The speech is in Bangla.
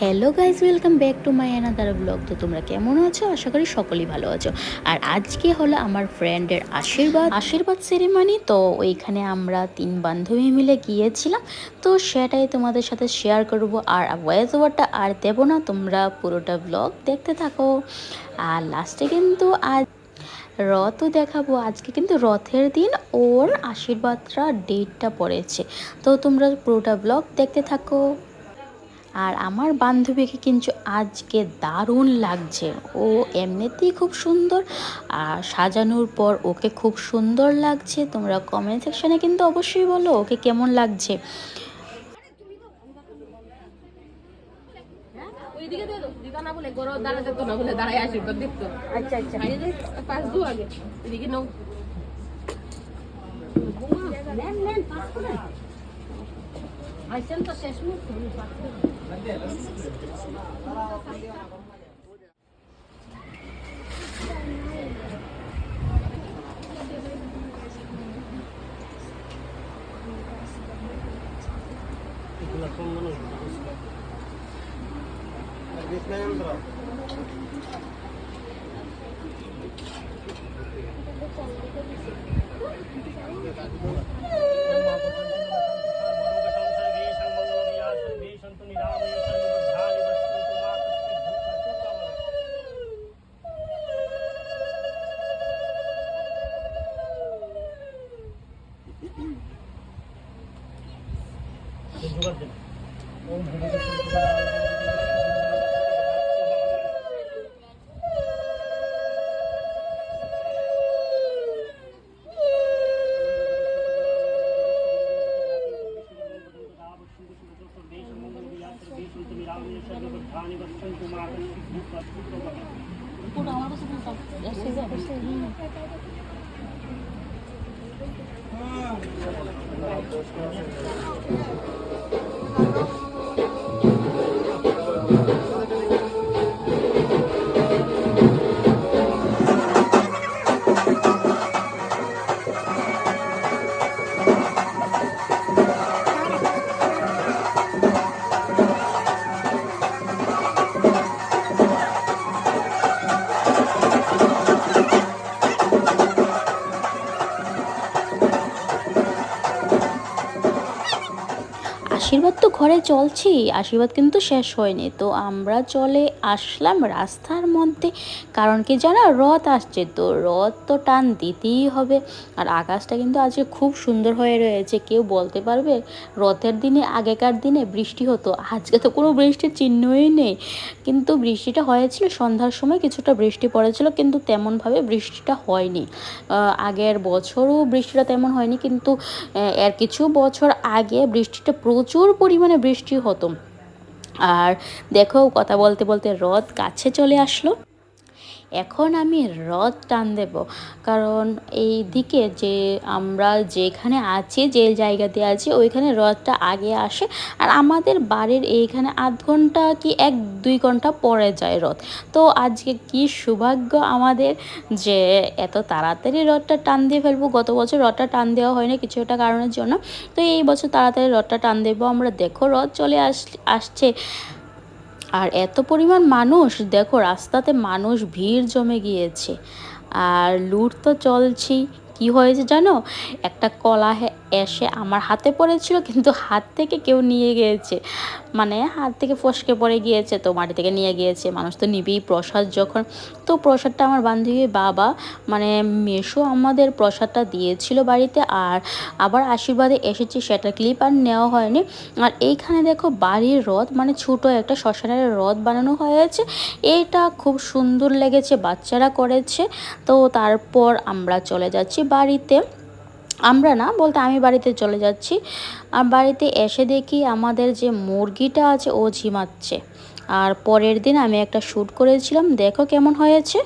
Hello guys welcome back to my another blog তো তোমরা কেমন আছো? আশা করি সকলেই ভালো আছো। আর আজকে হলো আমার ফ্রেন্ডের আশীর্বাদ। আশীর্বাদ সেরেমানি তো ওইখানে আমরা তিন বান্ধবী মিলে গিয়েছিলাম। তো সেটাই তোমাদের সাথে শেয়ার করব। আর ভয়েস ওভারটা আর দেবো না, তোমরা পুরোটা ব্লগ দেখতে থাকো। আর লাস্টে কিন্তু আজ রথও দেখাবো। আজকে কিন্তু রথের দিন, ওর আশীর্বাদটা ডেটটা পড়েছে। তো তোমরা পুরোটা ব্লগ দেখতে থাকো। আর আমার বান্ধবীকে কিন্তু আজকে দারুণ লাগছে। ও এমনিতেই খুব সুন্দর আর সাজানোর পর ওকে খুব সুন্দর লাগছে। তোমরা কমেন্ট সেকশনে কিন্তু অবশ্যই বলো ওকে কেমন লাগছে। আচ্ছা আচ্ছা। খাইয়ে అత్యంత శశము Por lá você não tá. Eu sei, eu sei. আশীর্বাদ তো ঘরে চলছি আশীর্বাদ কিন্তু শেষ হয়নি। তো আমরা চলে আসলাম রাস্তার মধ্যে, কারণ কি জানো? রথ আসছে, তো রথ তো টান দিতেই হবে। আর আকাশটা কিন্তু আজকে খুব সুন্দর হয়ে রয়েছে, কেউ বলতে পারবে? রথের দিনে, আগেকার দিনে বৃষ্টি হতো, আজকে তো কোনো বৃষ্টির চিহ্নই নেই। কিন্তু বৃষ্টিটা হয়েছিল, সন্ধ্যার সময় কিছুটা বৃষ্টি পড়েছিল, কিন্তু তেমনভাবে বৃষ্টিটা হয়নি। আগের বছরও বৃষ্টিটা তেমন হয়নি, কিন্তু এর কিছু বছর আগে বৃষ্টিটা প্রচুর পরিমাণে বৃষ্টি হতো। আর দেখো কথা বলতে বলতে রথ কাছে চলে আসলো। এখন আমি রথ টান দেব। কারণ এই দিকে যে আমরা যেখানে আছি, যে জায়গাতে আছি, ওইখানে রথটা আগে আসে। আর আমাদের বাড়ির এইখানে আধ ঘণ্টা কি এক, দুই ঘণ্টা পরে যায় রথ। তো আজকে কি সৌভাগ্য আমাদের যে এত তাড়াতাড়ি রথটা টান দিয়ে ফেলব। গত বছর রথটা টান দেওয়া হয়নি কিছু একটা কারণের জন্য। তো এই বছর তাড়াতাড়ি রথটা টান দেবো। আমরা দেখো রথ চলে আস, আসছে। আর এত পরিমাণ মানুষ, দেখো রাস্তাতে মানুষ, ভিড় জমে গিয়েছে। আর লুট তো চলছি কি হয়েছে জানো? একটা কলা এসে আমার হাতে পড়েছিল, কিন্তু হাত থেকে কেউ নিয়ে গিয়েছে। মানে হাত থেকে ফসকে পড়ে গিয়েছে, তো মাটি থেকে নিয়ে গিয়েছে। মানুষ তো নিবেই প্রসাদ যখন। তো প্রসাদটা আমার বান্ধবী বাবা মানে মেশো আমাদের প্রসাদটা দিয়েছিল বাড়িতে, আর আবার আশীর্বাদে এসেছি, সেটা ক্লিপ আর নেওয়া হয়নি। আর এইখানে দেখো বাড়ির রথ মানে ছোট একটা শ্মশানের রথ বানানো হয়েছে। এটা খুব সুন্দর লেগেছে, বাচ্চারা করেছে। তো তারপর আমরা চলে যাচ্ছি বাড়িতে। আমরা না, বলতে আমি বাড়িতে চলে যাচ্ছি। আর বাড়িতে এসে দেখি আমাদের যে মুরগিটা আছে, ও ঝিমাচ্ছে। আর পরের দিন আমি একটা শ্যুট করেছিলাম, দেখো কেমন হয়েছে।